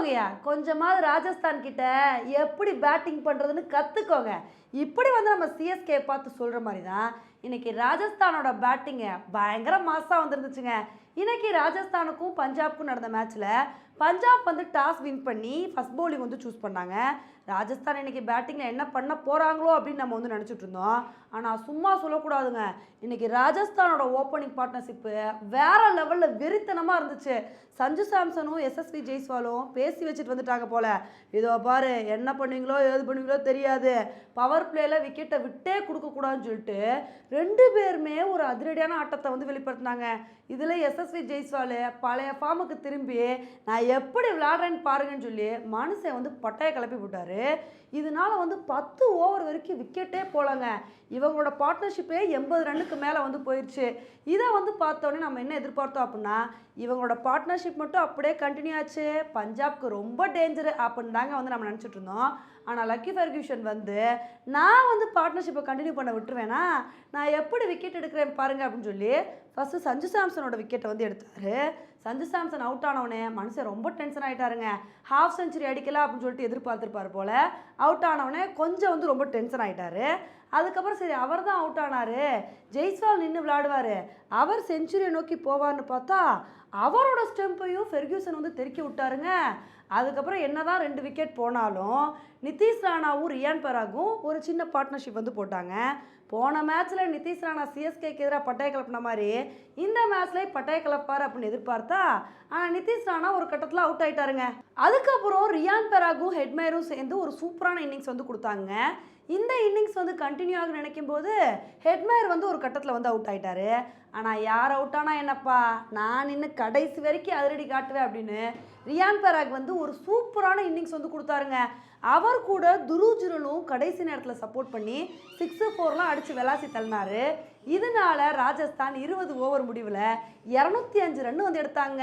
கற்றுக்கோங்கயா கொஞ்சமாவது ராஜஸ்தான் கிட்ட எப்படி பேட்டிங் பண்ணுறதுன்னு கற்றுக்கோங்க இப்படி வந்து நம்ம சிஎஸ்கே பார்த்து சொல்கிற மாதிரி தான் இன்னைக்கு ராஜஸ்தானோட பேட்டிங்கை பயங்கர மாசாக வந்துருந்துச்சுங்க. இன்னைக்கு ராஜஸ்தானுக்கும் பஞ்சாப்க்கும் நடந்த மேட்ச்சில் பஞ்சாப் வந்து டாஸ் வின் பண்ணி ஃபஸ்ட் பவுலிங் வந்து சூஸ் பண்ணாங்க. ராஜஸ்தான் இன்னைக்கு பேட்டிங்கில் என்ன பண்ண போகிறாங்களோ அப்படின்னு நம்ம வந்து நினச்சிட்டு இருந்தோம். ஆனால் சும்மா சொல்லக்கூடாதுங்க. இன்னைக்கு ராஜஸ்தானோட ஓப்பனிங் பார்ட்னர்ஷிப்பு வேற லெவலில் வெறித்தனமாக இருந்துச்சு. சஞ்சு சாம்சனும் எஸ்எஸ்வி ஜெய்ஸ்வாலும் பேசி வச்சுட்டு வந்துட்டாங்க போல. இதோ பாரு என்ன பண்ணுவீங்களோ ஏது பண்ணுவீங்களோ தெரியாது. பவர் பிளேயில் விக்கெட்டை விட்டே கொடுக்கக்கூடாதுன்னு சொல்லிட்டு ரெண்டு பேருமே ஒரு அதிரடியான ஆட்டத்தை வந்து வெளிப்படுத்தினாங்க. இதில் எஸ் எஸ்எஸ்வி ஜெய்ஸ்வால் பழைய ஃபார்முக்கு திரும்பி நான் எப்படி விளாடுறேன்னு பாருங்கன்னு சொல்லி மனுஷன் வந்து பட்டையை கிளப்பி விட்டாரு. இதனால வந்து பத்து ஓவர் வரைக்கும் விக்கெட்டே போகலங்க இவங்களோட பார்ட்னர்ஷிப்பே எண்பது ரன்னுக்கு மேலே வந்து போயிடுச்சு இதை வந்து பார்த்தோன்னே நம்ம என்ன எதிர்பார்த்தோம் அப்படின்னா இவங்களோட பார்ட்னர்ஷிப் மட்டும் அப்படியே கண்டினியூ ஆச்சு. பஞ்சாப்க்கு ரொம்ப டேஞ்சரு அப்படின்னு தாங்க வந்து நம்ம நினச்சிட்டு இருந்தோம். ஆனால் லக்கி ஃபர்கியூஷன் வந்து நான் வந்து பார்ட்னர்ஷிப்பை கண்டினியூ பண்ண விட்டுருவேனா? நான் எப்படி விக்கெட் எடுக்கிறேன் பாருங்க அப்படின்னு சொல்லி ஃபஸ்ட்டு சஞ்சு சாம்சனோட விக்கெட்டை வந்து எடுத்தாரு. சஞ்சு சாம்சன் அவுட் ஆனவனே மனுஷன் ரொம்ப டென்ஷன் ஆகிட்டாருங்க ஹாஃப் செஞ்சுரி அடிக்கல அப்படின்னு சொல்லிட்டு எதிர்பார்த்துருப்பார் போல். அவுட் ஆனவனே கொஞ்சம் வந்து ரொம்ப டென்ஷன் ஆகிட்டாரு அதுக்கப்புறம் சரி அவர் தான் அவுட் ஆனார். ஜெய்ஸ்வால் நின்று விளாடுவார் அவர் செஞ்சுரியை நோக்கி போவார்னு பார்த்தா அவரோட ஸ்டெம்பையும் ஃபெர்கியூசன் வந்து தெருக்கி விட்டாருங்க. அதுக்கப்புறம் என்னதான் ரெண்டு விக்கெட் போனாலும் நிதிஷ் ராணாவும் ரியான் பராகும் ஒரு சின்ன பார்ட்னர்ஷிப் வந்து போட்டாங்க. போன மேட்ச்சில் நிதிஷ் ராணா சிஎஸ்கேக்கு எதிராக பட்டாய கிளப்பின மாதிரி இந்த மேட்ச்லேயே பட்டாய கிளப்பார் அப்படின்னு எதிர்பார்த்தா ஆனால் நிதிஷ் ராணா ஒரு கட்டத்தில் அவுட் ஆயிட்டாருங்க. அதுக்கப்புறம் ரியான் பெராகும் ஹெட்மேரும் சேர்ந்து ஒரு சூப்பரான இன்னிங்ஸ் வந்து கொடுத்தாங்க. இந்த இன்னிங்ஸ் வந்து கண்டினியூ ஆக நினைக்கும் போது ஹெட்மேர் வந்து ஒரு கட்டத்தில் வந்து அவுட் ஆயிட்டாரு. ஆனால் யார் அவுட் ஆனால் என்னப்பா? நான் இன்னும் கடைசி வரைக்கும் அதிரடி காட்டுவேன் அப்படின்னு ரியான் பெராக் வந்து ஒரு சூப்பரான இன்னிங்ஸ் வந்து கொடுத்தாருங்க. அவர் கூட துருஜுரலும் கடைசி நேரத்தில் சப்போர்ட் பண்ணி சிக்ஸு ஃபோர்லாம் அடித்து விளாசி தள்ளினார். இதனால ராஜஸ்தான் இருபது ஓவர் முடிவில் இரநூத்தி அஞ்சு ரன் வந்து எடுத்தாங்க.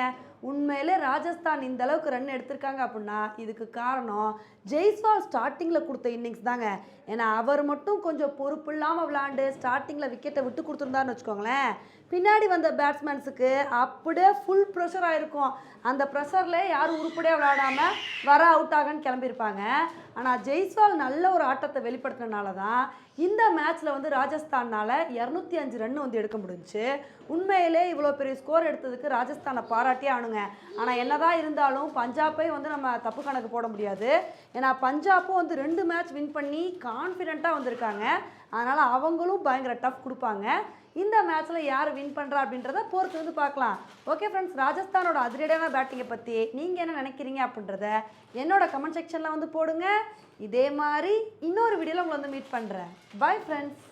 உண்மையிலே ராஜஸ்தான் இந்த அளவுக்கு ரன் எடுத்திருக்காங்க அப்படின்னா இதுக்கு காரணம் ஜெய்ஸ்வால் ஸ்டார்டிங்கில் கொடுத்த இன்னிங்ஸ் தாங்க. ஏன்னா அவர் மட்டும் கொஞ்சம் பொறுப்பு இல்லாமல் விளாண்டு ஸ்டார்டிங்கில் விக்கெட்டை விட்டு கொடுத்துருந்தாருன்னு வச்சுக்கோங்களேன். பின்னாடி வந்த பேட்ஸ்மேன்ஸுக்கு அப்படியே ஃபுல் ப்ரெஷர் ஆகிருக்கும் அந்த ப்ரெஷரில் யாரும் உருப்படியாக விளையாடாமல் வர அவுட் ஆகன்னு கிளம்பியிருப்பாங்க. ஆனால் ஜெய்ஸ்வால் நல்ல ஒரு ஆட்டத்தை வெளிப்படுத்தினால தான் இந்த மேட்ச்சில் வந்து ராஜஸ்தானால் இரநூத்தி அஞ்சு ரன் வந்து எடுக்க முடிஞ்சு உண்மையிலே இவ்வளோ பெரிய ஸ்கோர் எடுத்ததுக்கு ராஜஸ்தானை பாராட்டியே ஆனுங்க. ஆனால் என்னதான் இருந்தாலும் பஞ்சாப்பை வந்து நம்ம தப்பு கணக்கு போட முடியாது. ஏன்னா பஞ்சாப்பும் வந்து ரெண்டு மேட்ச் வின் பண்ணி கான்ஃபிடெண்ட்டாக வந்திருக்காங்க. அதனால் அவங்களும் பயங்கர டஃப் கொடுப்பாங்க. இந்த மேட்ச்சில் யார் வின் பண்ணுறா அப்படின்றத பொறுத்து வந்து பார்க்கலாம். ஓகே ஃப்ரெண்ட்ஸ் ராஜஸ்தானோட அதிரடியான பேட்டிங்கை பற்றி நீங்கள் என்ன நினைக்கிறீங்க அப்படின்றத என்னோட கமெண்ட் செக்ஷனில் வந்து போடுங்க. இதே மாதிரி இன்னொரு வீடியோவில் உங்களை வந்து மீட் பண்ணுறேன் பை ஃப்ரெண்ட்ஸ்